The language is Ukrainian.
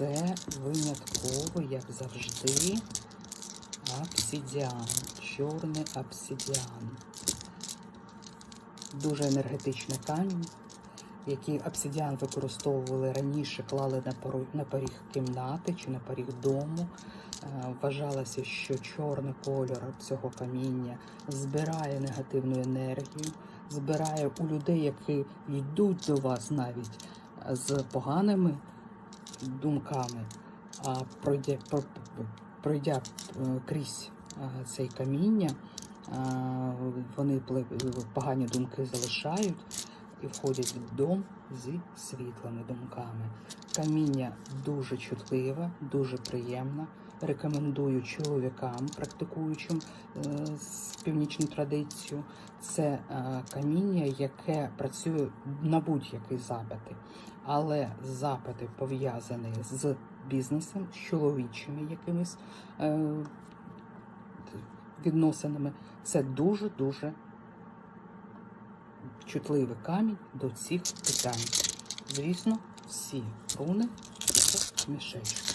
Це винятково, як завжди, обсидіан, чорний обсидіан. Дуже енергетичний камінь, який обсидіан використовували раніше, клали на поріг кімнати чи на поріг дому. Е, Вважалося, що чорний кольор цього каміння збирає негативну енергію, збирає у людей, які йдуть до вас навіть з поганими думками, а пройдя, про- пройдя е, крізь е, цей каміння, е, вони погані думки залишають і входять в дом зі світлими думками. Каміння дуже чутливе, дуже приємне. Рекомендую чоловікам, практикуючим е, північну традицію. Це е, каміння, яке працює на будь-які запити, але запити пов'язані з бізнесом, з чоловічими якимись е, відносинами. Це дуже дуже чутливий камінь до цих питань. Звісно, всі руни з мішечком.